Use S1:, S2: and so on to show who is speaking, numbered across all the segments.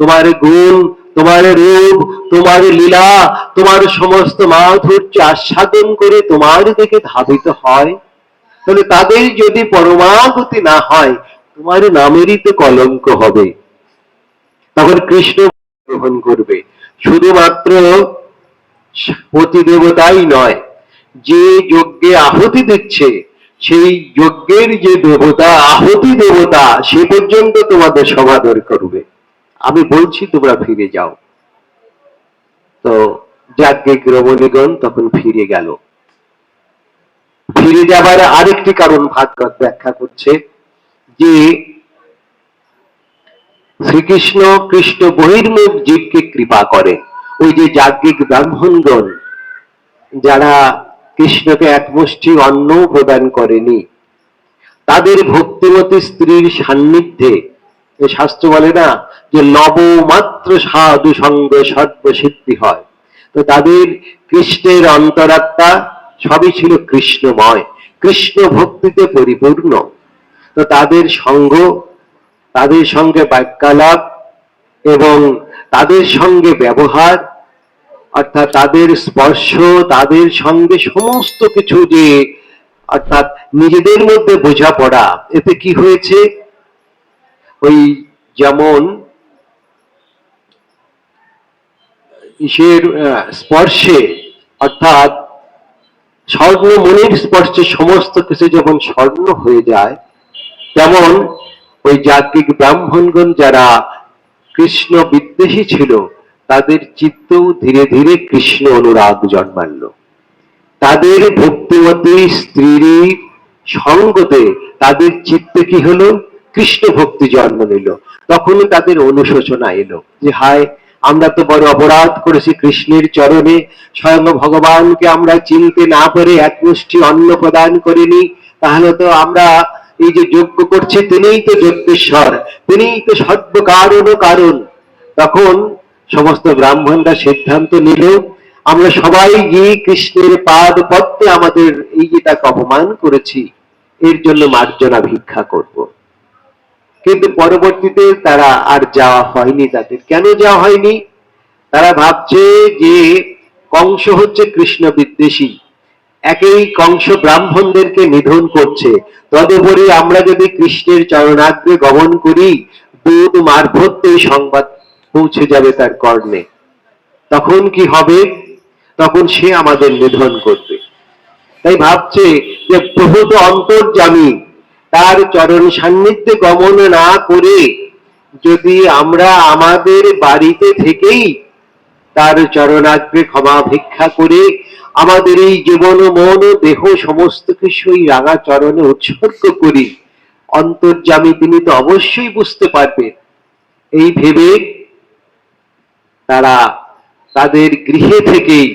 S1: তোমার গুণ তোমার রূপ তোমার লীলা তোমার সমস্ত মাধুর্য আস্বাদন করে তোমার দিকে ধাবিত হয় তাহলে তাদের যদি পরমাগতি না হয় তোমার নামেরই তো কলঙ্ক হবে তখন কৃষ্ণ গ্রহণ করবে শুধুমাত্র প্রতিদেবতাই নয় যে যজ্ঞে আহতি দিচ্ছে সেই যজ্ঞের যে দেবতা আহতি দেবতা সে পর্যন্ত তোমাদের সমাদর করবে আমি বলছি তোমরা ফিরে যাও তো যাজ্ঞিক রমণীগণ তখন ফিরে গেল ফিরে যাবার আরেকটি কারণ ভাগবত ব্যাখ্যা করছে যে শ্রীকৃষ্ণ কৃষ্ণ বহির্মুখ জীবকে কৃপা করে ওই যে যাজ্ঞিক ব্রাহ্মণগণ যারা কৃষ্ণকে এক মুষ্টি অন্ন প্রদান করেনি তাদের ভক্তিমতী স্ত্রীর সান্নিধ্যে এই শাস্ত্র বলে না যে নবমাত্র সাধু সঙ্গে সর্বসিদ্ধি হয় তো তাদের কৃষ্ণের অন্তরাত্মা সবই ছিল কৃষ্ণময় কৃষ্ণ ভক্তিতে পরিপূর্ণ তো তাদের সঙ্গ তাদের সঙ্গে বাক্যালাপ এবং তাদের সঙ্গে ব্যবহার অর্থাৎ তাদের স্পর্শ তাদের সঙ্গে সমস্ত কিছু যে অর্থাৎ নিজেদের মধ্যে বোঝাপড়া এতে কি হয়েছে ওই যেমন ইসের স্পর্শে অর্থাৎ স্বর্ণ মনির স্পর্শে সমস্ত কিছু যখন স্বর্ণ হয়ে যায় তেমন ওই জাতিক ব্রাহ্মণগণ যারা কৃষ্ণ বিদ্বেষী ছিল তাদের চিত্তও ধীরে ধীরে কৃষ্ণ অনুরাগ জন্মাল তাদের ভক্তিমতী স্ত্রীর সঙ্গতে তাদের চিত্তে কি হলো কৃষ্ণ ভক্তি জন্ম নিল তখনই তাদের অনুশোচনা এলো যে হায় আমরা তো বড় অপরাধ করেছি কৃষ্ণের চরণে স্বয়ং ভগবানকে আমরা চিনতে না পেরে এক মুষ্টি অন্ন প্রদান করিনি তাহলে তো আমরা এই যে যজ্ঞ করছে তিনিই তো যজ্ঞেশ্বর তিনিই তো সর্ব কারণ কারণ তখন সমস্ত ব্রাহ্মণরা সিদ্ধান্ত নিল আমরা সবাই গিয়ে কৃষ্ণের পাদ পদ্মে আমাদের এই যেটাকে অপমান করেছি এর জন্য মার্জনা ভিক্ষা করব। কিন্তু পরবর্তীতে তারা আর যাওয়া হয়নি তাদের কেন যাওয়া হয়নি তারা ভাবছে যে কংস হচ্ছে কৃষ্ণ বিদ্বেষী একই কংস ব্রাহ্মণদেরকে নিধন করছে তদুপরি আমরা যদি কৃষ্ণের চরণাগ্রে গমন করি দুধ মারফত এই সংবাদ পৌঁছে যাবে তার কর্ণে তখন কি হবে তখন সে আমাদের নিধন করবে তাই ভাবছে যে প্রভূত অন্তর্জামী তার চরণ সান্নিধ্যে গমন না করে যদি আমরা আমাদের বাড়িতে থেকেই তার চরণাগ্রে ক্ষমা ভিক্ষা করে আমাদের এই জীবন মন দেহ সমস্ত কিছু এই রাঙা চরণে উৎসর্গ করি অন্তর্জামী তিনি তো অবশ্যই বুঝতে পারবে এই ভেবে তারা তাদের গৃহে থেকেই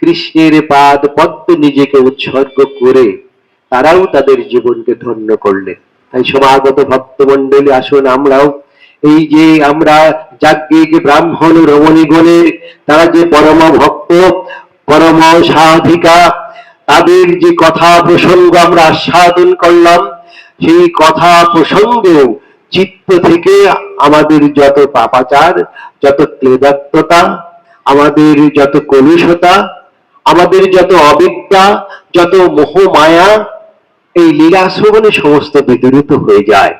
S1: কৃষ্ণের পাদ পদ্ম নিজেকে উৎসর্গ করে তারাও তাদের জীবনকে ধন্য করলেন তাই সমাগত ভক্তমন্ডলী আসুন আমরাও এই যে আমরা যাজ্ঞিক ব্রাহ্মণ রমণীগণের তারা যে পরম ভক্ত পরম সাধিকা তাদের যে কথা প্রসঙ্গ আমরা আস্বাদন করলাম সেই কথা প্রসঙ্গেও চিত্ত থেকে আমাদের যত পাপাচার যত ক্লেদাত্মতা আমাদের যত কলুষতা আমাদের যত অবিদ্যা যত মোহ মায়া এই লীলা শ্রবণে সমস্ত বিদরিত হয়ে যায়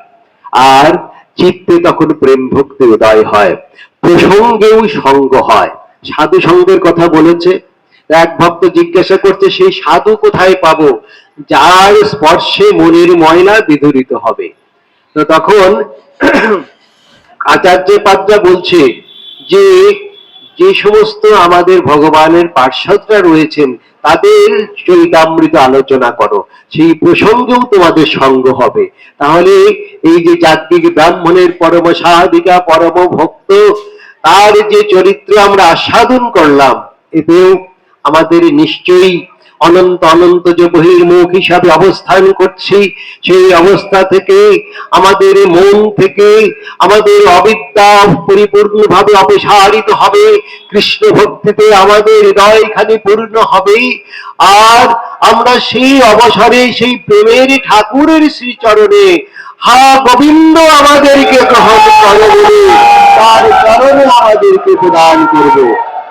S1: আর চিত্তে তখন প্রেম ভক্তি উদয় হয় প্রসঙ্গেও সঙ্গ হয় সাধু সঙ্গের কথা বলেছে এক ভক্ত জিজ্ঞাসা করছে সেই সাধু কোথায় পাবো যার স্পর্শে মনের ময়লা বিধরিত হবে তো তখন আচার্য পাত্রা বলছে যে যে সমস্ত আমাদের ভগবানের পার্শ্বরা রয়েছেন তাদের চরিতামৃত আলোচনা করো সেই প্রসঙ্গেও তোমাদের সঙ্গ হবে তাহলে এই যে যাজ্ঞিক ব্রাহ্মণের পরম সাধিকা পরম ভক্ত তার যে চরিত্র আমরা আস্বাদন করলাম এতেও আমাদের নিশ্চয়ই অনন্ত অনন্ত যে বহির্মুখ হিসাবে অবস্থান করছি সেই অবস্থা থেকে আমাদের মন থেকে আমাদের অবিদ্যা পরিপূর্ণভাবে অপসারিত হবে কৃষ্ণ ভক্তিতে আমাদের হৃদয়খানি পূর্ণ হবেই আর আমরা সেই অবসরে সেই প্রেমের ঠাকুরের শ্রীচরণে হা গোবিন্দ আমাদেরকে গ্রহণ
S2: করবে তার চরণে আমাদেরকে প্রদান করবে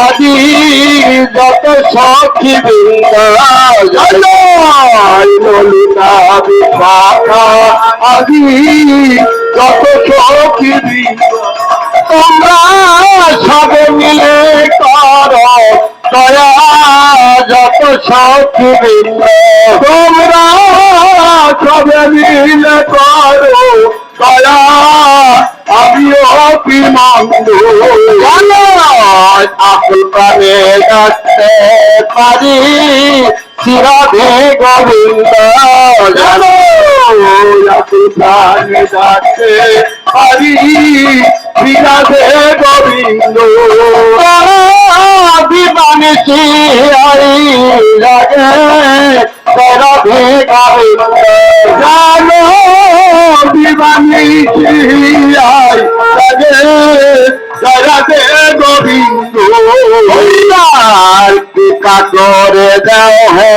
S2: আদি যত সখী বৃন্দা আদি যত সখী তোমরা সবে মিলে কর দয়া যত সখী বৃন্দ তোমরা সবে মিলে করো দয়া আমিও বিমান্দু আপন প্রাণে গাছতে পারি চিরাধে গোবিন্দ জানো আপন প্রাণে গাছতে পারি বিরাধে গোবিন্দ বিমানিসি আই লাগে রাধে গোবিন্দ জানো বিমানিসি আই লাগে রাধে গোবিন্দ টিকা করে দাও হে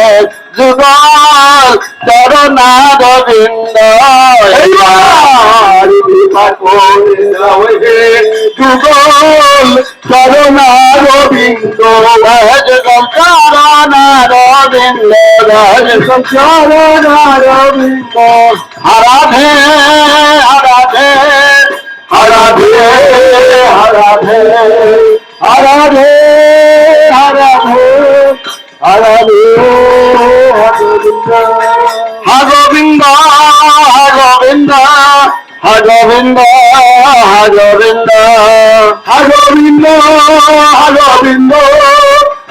S2: যুগল চরণা গোবিন্দ এইবার যুগল করুণা রবীন্দ রজ সংসারণা রবীন্দ রজ সংসারণা রবীন্দ আরাধে আরাধে আরাধে আরাধে আরাধে আরাধে আরাধে হরবিন্দ হরবিন্দ হরবিন্দ হরবিন্দ হরবিন্দ হরবিন্দ হরবিন্দ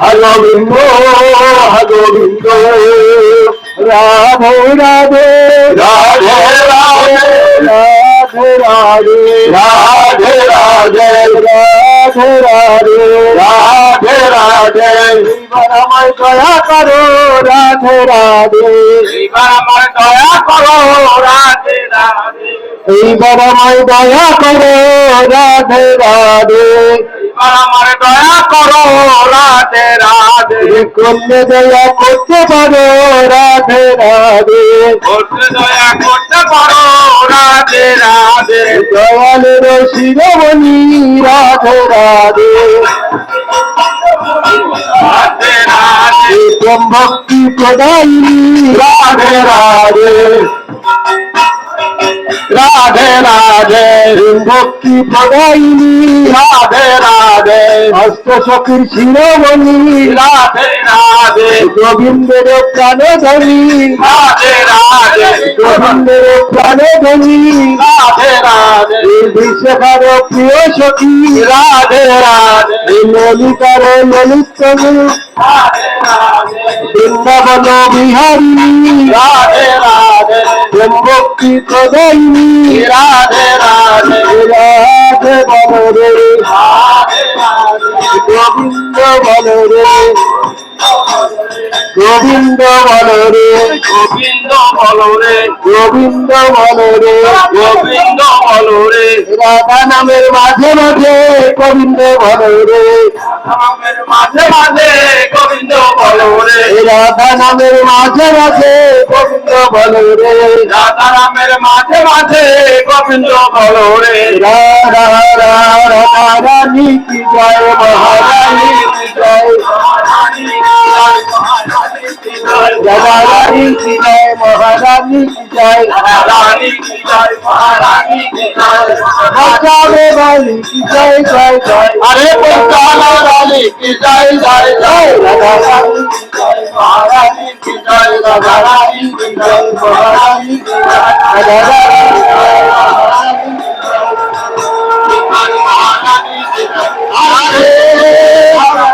S2: হরবিন্দ হরবিন্দ রাম রাধে রাধে রাধে রাধে রাধে রাধে রাধে রাধে রাধে এবার আমার দয়া করো রাধে রাধে এবার আমার দয়া করো রাধে রাধে এই বাবা মাই দয়া করো রাধে রাধে করলে দয়া করতে পারো রাধে রাধে করতে পারো রাধে রাধে রাধে রাধে ভক্তি প্রদায়ী রাধে রাধে রাধে রাধে ভক্তি ভগাইনি রাধে রাধে হস্ত সখীর শিরোমণি রাধে রাধে গোবিন্দের প্রাণে ধনি রাধে রাধে গোবিন্দের প্রাণে ধনি রাধে রাধে বিশ্বকার প্রিয় সখী রাধে রাধে মলিকার মলিত বৃন্দাবন বিহারী রাধে রাধে ভক্তি প্রদায়ী রাধে রাধে রাধে বল গোবিন্দ বল গোবিন্দ বল গোবিন্দ বল গোবিন্দ বল রে গোবিন্দ বল রাধা নামের মাঝে মাঝে গোবিন্দ বল রে মাঝে মাঝে গোবিন্দ বলো রে রাধা নামের মাঝে মাঝে গোবিন্দ বলো রে রাধা নামের মাঝে মাঝে গোবিন্দ বলো রে রা রা রা রানী কি জয় মহা জলারানী কি মহারানী কি জয় মহারানী কি জয় মহারানী কি জয় জয় জয় আরে বকালে বালি কি জয় জয় জয় রাধারানী কি জয় মহারানী কি জয় মহারানী কি জয়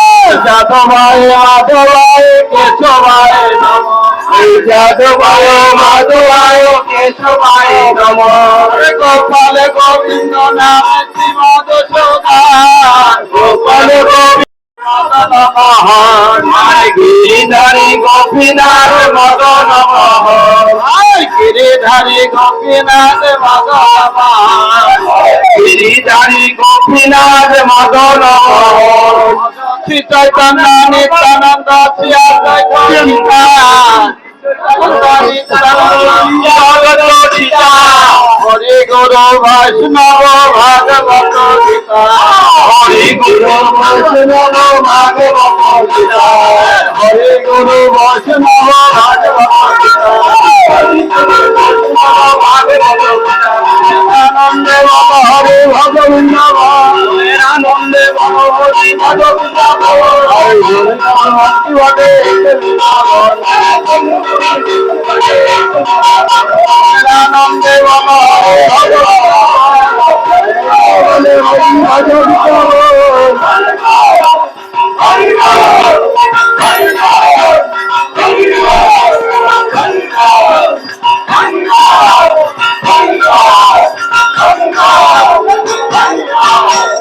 S2: যাদো ভাই মাধো ভাই কেশো ভাই নম যাদো ভাই মাধো ভাই কেশো ভাই নম গোপাল গোবিন্দ নাম শ্রীমদ গোপাল গোবিন্দ গিরিধারী গোপীনাথ মদন গিরিধারী গোপীনাথ মদন গিরিধারী গোপীনাথ মদন চৈতন্য নিত্যানন্দ চিন্তা হরে গুরু বৈষ্ণব ভগবত গীতা হরে গুরু বৈষ্ণব মাধব হরে গুরু বৈষ্ণব মাধব আনন্দে বাবা হরে ভগবিন্দ আনন্দে বাবা হরে ভগবিন্দ হরে আনন্দে Oh!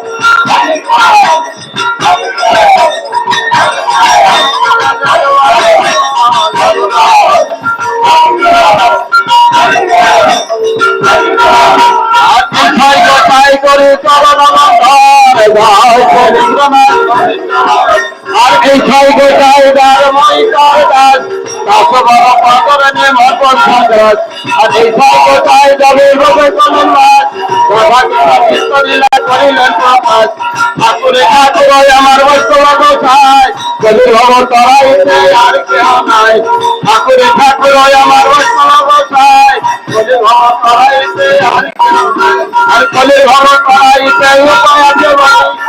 S2: আমার বস্তবা কোথায় যদি ভব তরাইতে আর কেউ নাই ঠাকুরে ঠাকুর আমার বস্তবা কোথায় যদি ভব তরাইতে আর কেউ নাই আর কলে ভব তরাইতে উপায় আছে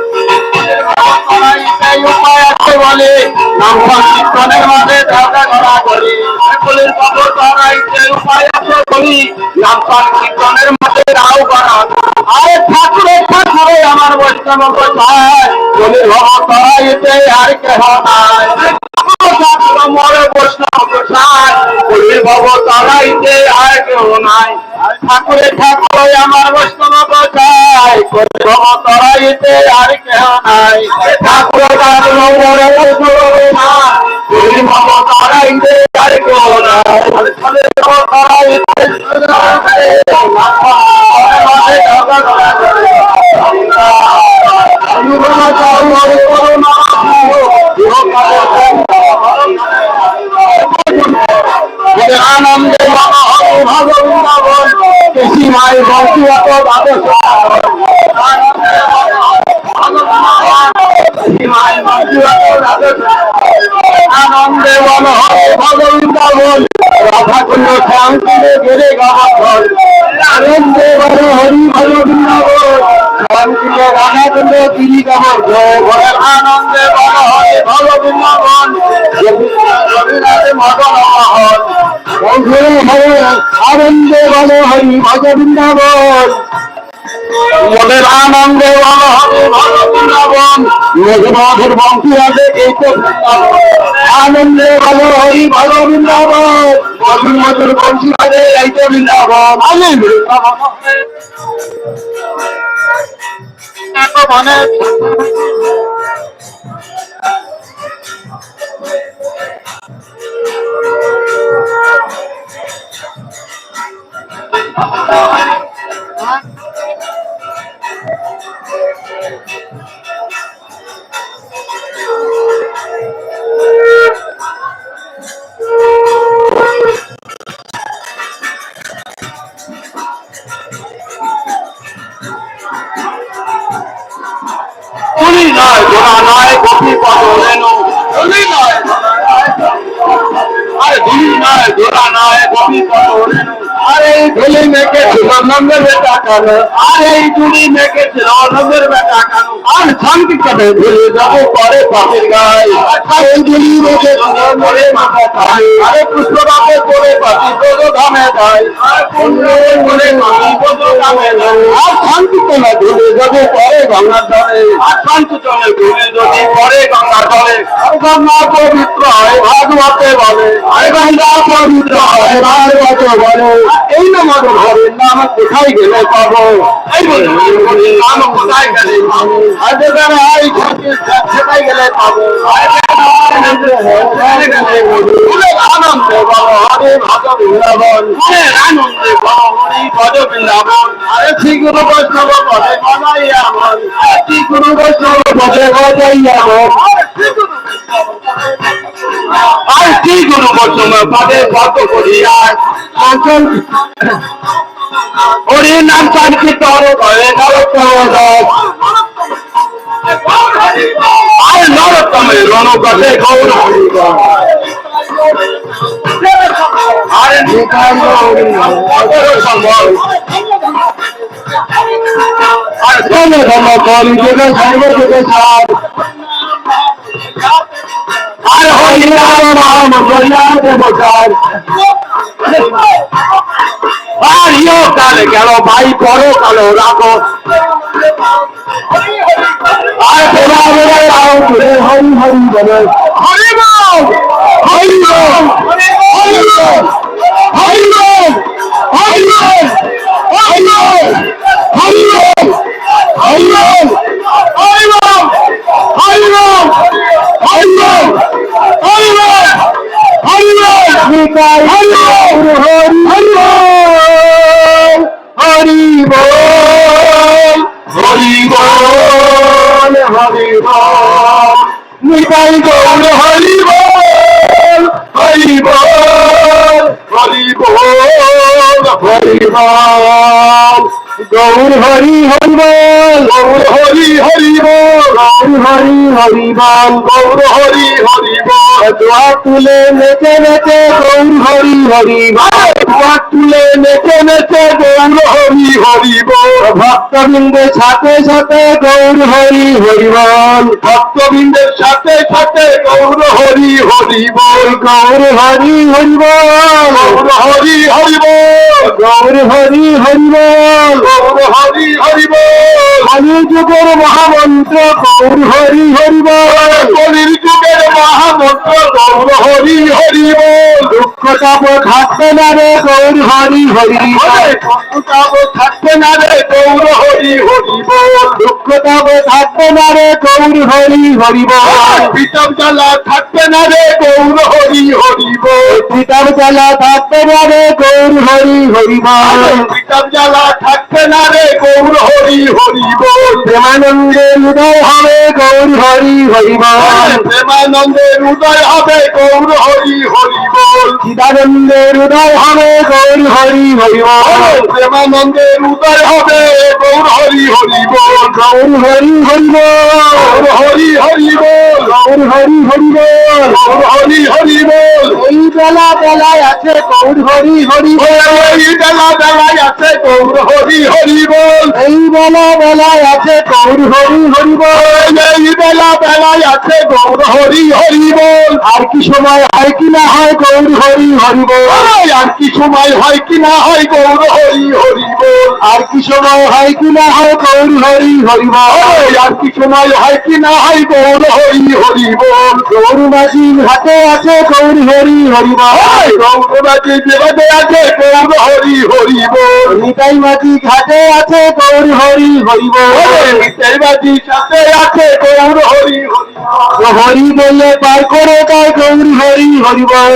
S2: সংবাদের মাঝে ধারণা করা করি সকলের খবর করাই যে উপায় আমরা করি নামপান কীর্তনের মাঝে রাও করা আরে ঠাকুরে ঠাকুরে আমার বৈষ্ণব কোথায় বলি ভব করাইতে আর কেহ নাই ঠাকুর বৈষ্ণব কোথায় ভব তলাইতে আর কেউ নাই ঠাকুরে ঠাকুরে আমার বৈষ্ণব চাই করে ভব তলাইতে আর কেউ নাই ঠাকুর তার নম্বরে ভব তলাইতে আর কেউ নাই তলাইতে করুণা আনন্দে সীমায় বঞ্চিত আদর্শ সীমায় বঞ্চিত আদর্শ আনন্দে মনোহর ভগন পাবন রাধা কুণ্ড শান্তিতে ঘেরে গাবন আনন্দে মনোহরি ভগন পাবন শান্তিতে রাধা কুণ্ড গিরি গাবন জয় ভয় আনন্দে মনোহরি ভগন পাবন রবীন্দ্রনাথে মদন আনন্দে মোদের আনন্দে মধুর বংশী আছে এই আনন্দে ভালো হরি ভালো বৃন্দাবন মধুর বংশী আছে এই তো বৃন্দাবন বৃন্দাবন নাই ধরা নাই গমি আর এই ঢুলি মেখেছিল নন্দের বেটা কানো আর এই ঢুলি মেখেছিল নন্দের বেটা কানো আর শান্তি কাটে ঢুলি যাবো পরে পাখির পরে গঙ্গার পরে পবিত্র হয় ভাগবতে বলে পবিত্র এবার কত বড় এই নাম ঘরের নাম কোথায় গেলে পাবো নাম কোথায় গেলে পাবো সেটাই গেলে পাবো আনন্দে বলো হরে ভজ বৃন্দাবন হরে আনন্দে বলো হরি ভজ বৃন্দাবন আরে বৈষ্ণব বৈষ্ণব আর কি গুরু বর্তমা পাবে কত করিয়ার কাঞ্চন ওরে নাম কাটকে তর ভয়ে নরতর আর নরতমে রণগতে গৌর হরিব আরে নিকান্দ সম্ভব আর তোমে ধর্ম আর হরিনাম নাম হরিনাম বসার আর ইয়ো কালে গেল ভাই পরো কালো রাখো আর বোলা বোলা রাও হরি হরি বলে হরি বল গৌর হরি হরি বল গৌর হরি হরি বল গৌর হরি হরি বল গৌর হরি হরি বল তুলে নেচে নেচে গৌর হরি হরি বল হরি হরি বল ভক্তবৃন্দের সাথে সাথে গৌর হরি হরি বল ভক্তবৃন্দের সাথে সাথে গৌর হরি হরি বল গৌর হরি হরি বল গৌর হরি হরি বল গৌর হরি হরি বল গৌর হরি হরি বল কলি যুগের মহামন্ত্র গৌর হরি হরি বল কলির যুগের মহামন্ত্র গৌর হরি হরি বল ভক্ততাপ থাকবে না রে গৌর হরি হরি ভক্ততাপ থাকবে না রে গৌর হরি হরি ভক্ততাপ থাকবে না রে গৌর হরি হরি পিতাম জ্বালা থাকবে না রে গৌর হরি হরি পিতাম জ্বালা থাকবে না রে গৌর হরি হরি পিতাম জ্বালা থাকবে না রে গৌর হরি হরি প্রেমানন্দে উদয় হবে গৌর হরি হরি প্রেমানন্দে উদয় হবে গৌর হরি হরি চিদানন্দের উদয় হবে গৌর হরি হরি প্রেমানন্দের হৃদয় হবে গৌর হরি হরি বল গৌর হরি হরি বল হরি হরি বল গৌর হরি হরি বল গৌর হরি হরি বল বেলা বেলায় আছে গৌর হরি হরি ওই বেলা বেলায় আছে গৌর হরি হরি বল এই বেলা বেলায় আছে গৌর হরি হরি বল এই বেলা বেলায় আছে গৌর হরি হরি বল আর কি সময় হয় কি না হয় গৌর হরি হরি হরি বল আর কি সময় হয় কি না হয় গৌর হরি হরি বল আর কি সময় হয় কি না হয় গৌর হরি হরি বল আর কি সময় হয় কি না হয় গৌর হরি হরি বল গৌর মাঝির হাতে আছে গৌর হরি হরি বল গৌর মাঝির আছে গৌর হরি হরি বল নিতাই মাঝি ঘাটে আছে গৌর হরি হরি বল নিতাই মাঝির সাথে আছে গৌর হরি হরি হরি বলে পার করে তাই গৌর হরি হরি বল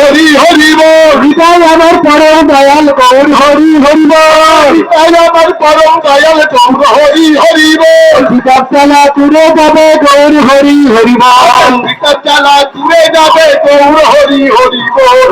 S2: হরি হরি বল আমার দয়াল গৌর হরি হরি বল আমার পরম দয়াল গৌর হরি হরি বল বিকাশালা দূরে যাবে গৌর হরি হরি বল বিকাশালা দূরে যাবে গৌর হরি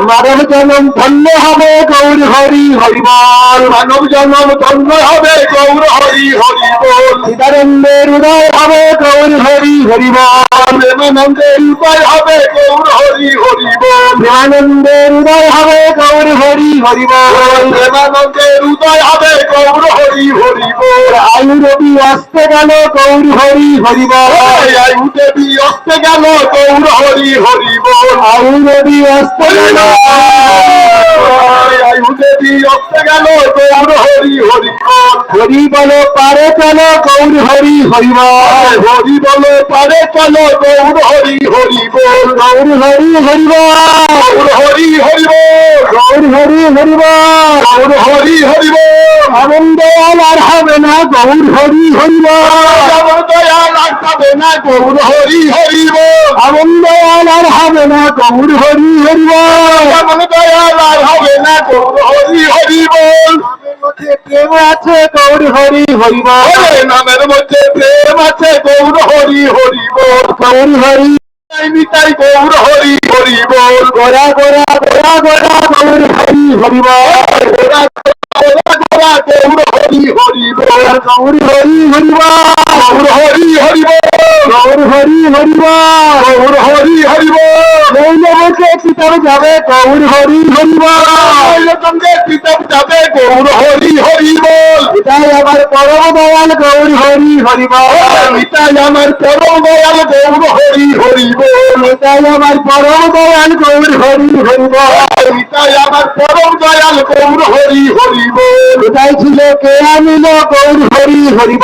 S2: মানব জনম ধন্য হবে গৌর হরি হরি বল মানব জনম ধন্য হবে গৌর হরি হরি বল সিদারণ্যের উদয় হবে গৌর হরি হরি বল প্রেমানন্দে হৃদয় হবে গৌর হরি হরি বল প্রেমানন্দে হৃদয় হবে গৌর হরি হরি বল প্রেমানন্দে হৃদয় হবে গৌর হরি হরি বল আয়ু রবি আসতে গেল গৌর হরি হরি আয়ু দেবী আসতে গেল গৌর হরি হরি আয়ু রবি আসতে গেল হরি হরি বলো পারে চলো গৌর হরি হরি হরি বলো পারে চলো গৌর হরি হরি বল গৌর হরি হরি গৌর হরি হরি গৌর হরি হরি গৌর হরি হরি আনন্দ আর হবে না গৌর হরি হরি দয়া হবে না গৌর হরি হরি আনন্দ আর হবে না গৌর হরি হরি আনন্দ আর হবে না গৌর হরি হরি বল প্রেম আছে গৌর হরি হরি বল নামের মধ্যে প্রেম আছে গৌর হরি হরি বল গৌর হরি নিতাই গৌর হরি হরি বল গোরা গোরা গোরা গোরা গৌর হরি হরি বল গোরা গোরা গোরা গৌর হরি হরি গৌর হরি হরি বল গৌর হরি হরিব গৌর হরি হরিব গৌর হরি হরিব বলছে পিতার যাবে গৌর হরি হরিব সঙ্গে পিতার যাবে গৌর হরি হরিব পিতাই আমার পরম দয়াল গৌর হরি হরিব পিতাই আমার পরম দয়াল গৌর হরি হরিব পিতাই আমার পরম দয়াল গৌর হরি হরিব পিতাই আমার পরম দয়াল গৌর হরি হরিব কোথায় ছিল কে আনিল গৌর হরি হরিব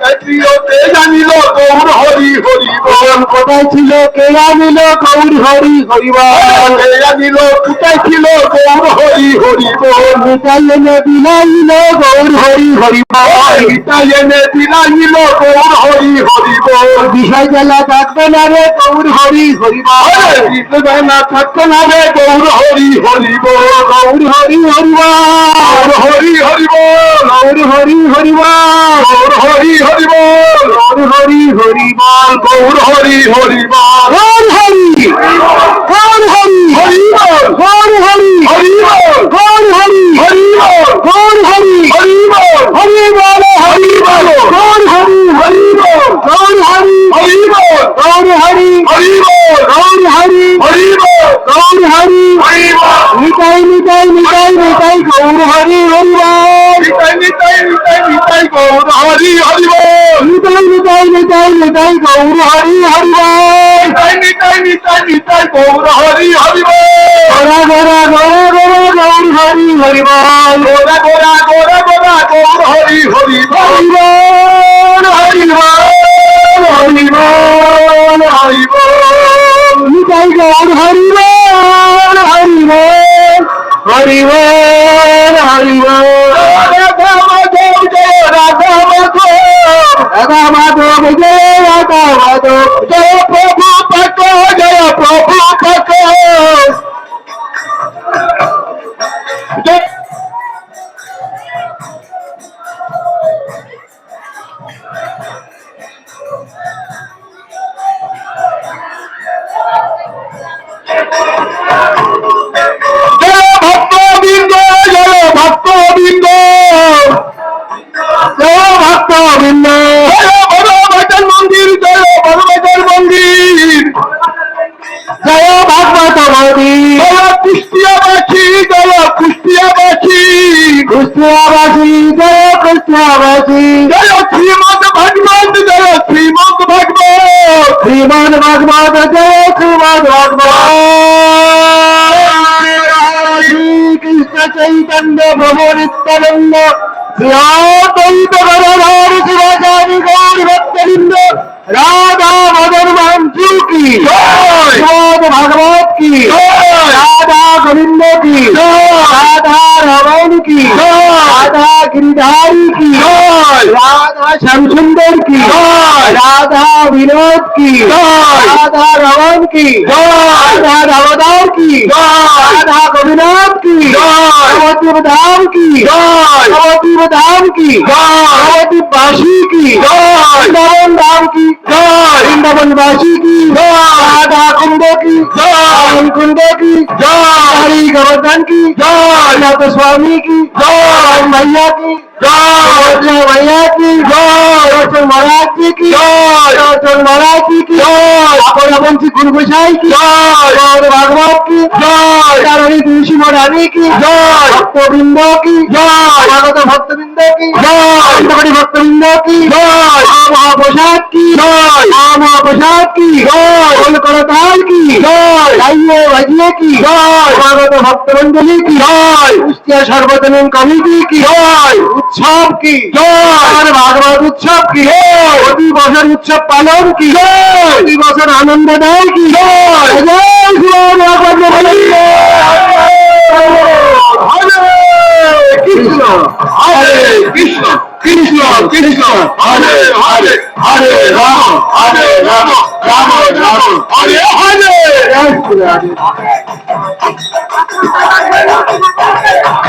S2: কোথায় ছিল কে আনিল গৌর হরি হরিবল আনিল কোথায় ছিল গৌর হরি হরিবল মিটাই এনে বিলাইল গৌর হরি হরিবল মিটাই এনে বিলাইল গৌর হরি হরিবল বিষয় জেলা থাকবে না রে গৌর হরি হরিবল বিষয় না থাকবে না রে গৌর হরি হরিবল গৌর হরি হরিবল হরি হরিবল গৌর হরি হরিবল গৌর হরি হরি বল হরি হরি হরি বল গৌর হরি হরি বল হর হরি হর হরি হরি বল হর হরি হরি বল হর Hari Hari Gour Hari Hari Nitai Nitai Nitai Nitai Gour Hari Hari Nitai Nitai Nitai Nitai Gour Hari Hari Gora Gora Gora Gora Gour Hari Hari Gora Gora Gora Gora Gour Hari Hari Hari Hari Hari Hari Nitai Gour Hari Hari Hari Hari ẹ̀ka ọmọ tó kò jẹ́ ẹ̀ka ọmọ tó kò jẹ́ പ്രബോധിത്തമെന്ന ശിവാചാരി ഗൗരിഭക്തരിന്ദ രാധാ മദർമാൻ ക്യൂ കി ഭഗവത് കി രാധാ अनिंदो की राधा रावण की राधा गिरिधारी की राधा श्याम सुंदर की राधा विनोद की राधा रावण की राधा रावदार की राधा गोविनाथ की भगवती धाम की भगवती धाम की भगवती बासी की वृंदावन धाम की वृंदावन बासी की राधा कुंडो की कुंडो की हमारी गोवर्धन की जय स्वामी की जय मैया की जय मैया की রতন মহারাজ কি কি রতন মহারাজ কি কি আপন আপন শ্রী গুরু কি গৌর ভাগবত কি কারণী তুলসী কি ভক্তবৃন্দ কি স্বাগত ভক্তবৃন্দ কি ভক্তবৃন্দ কি মহাপ্রসাদ কি মহাপ্রসাদ কি গোল করতাল কি গাইয়ে বাজিয়ে কি স্বাগত ভক্তবৃন্দলি কি কুষ্টিয়া সর্বজনীন কমিটি কি উৎসব কি ভাগবত উৎসব কি প্রতি বছর উৎসব পালন কি প্রতি বছর আনন্দ দেয় কি কৃষ্ণ হরে কৃষ্ণ কৃষ্ণ কৃষ্ণ হরে হরে হরে রাম হরে রাম রাম রাম হরে হরে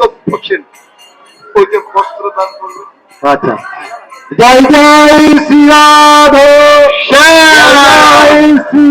S2: আচ্ছা জয় জয় শ্রী রাধে জয় শ্রী